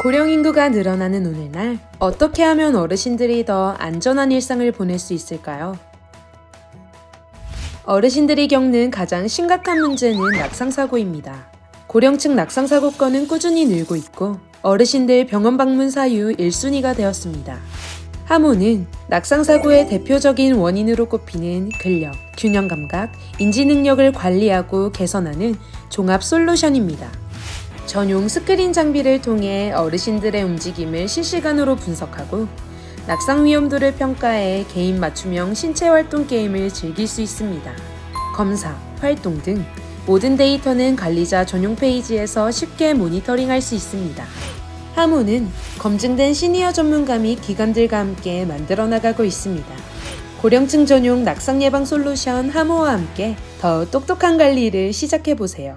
고령 인구가 늘어나는 오늘날 어떻게 하면 어르신들이 더 안전한 일상을 보낼 수 있을까요? 어르신들이 겪는 가장 심각한 문제는 낙상사고입니다. 고령층 낙상사고 건은 꾸준히 늘고 있고 어르신들 병원 방문 사유 1순위가 되었습니다. 하모는 낙상사고의 대표적인 원인으로 꼽히는 근력, 균형 감각, 인지 능력을 관리하고 개선하는 종합 솔루션입니다. 전용 스크린 장비를 통해 어르신들의 움직임을 실시간으로 분석하고 낙상 위험도를 평가해 개인 맞춤형 신체 활동 게임을 즐길 수 있습니다. 검사, 활동 등 모든 데이터는 관리자 전용 페이지에서 쉽게 모니터링할 수 있습니다. 하모는 검증된 시니어 전문가 및 기관들과 함께 만들어 나가고 있습니다. 고령층 전용 낙상 예방 솔루션 하모와 함께 더 똑똑한 관리를 시작해 보세요.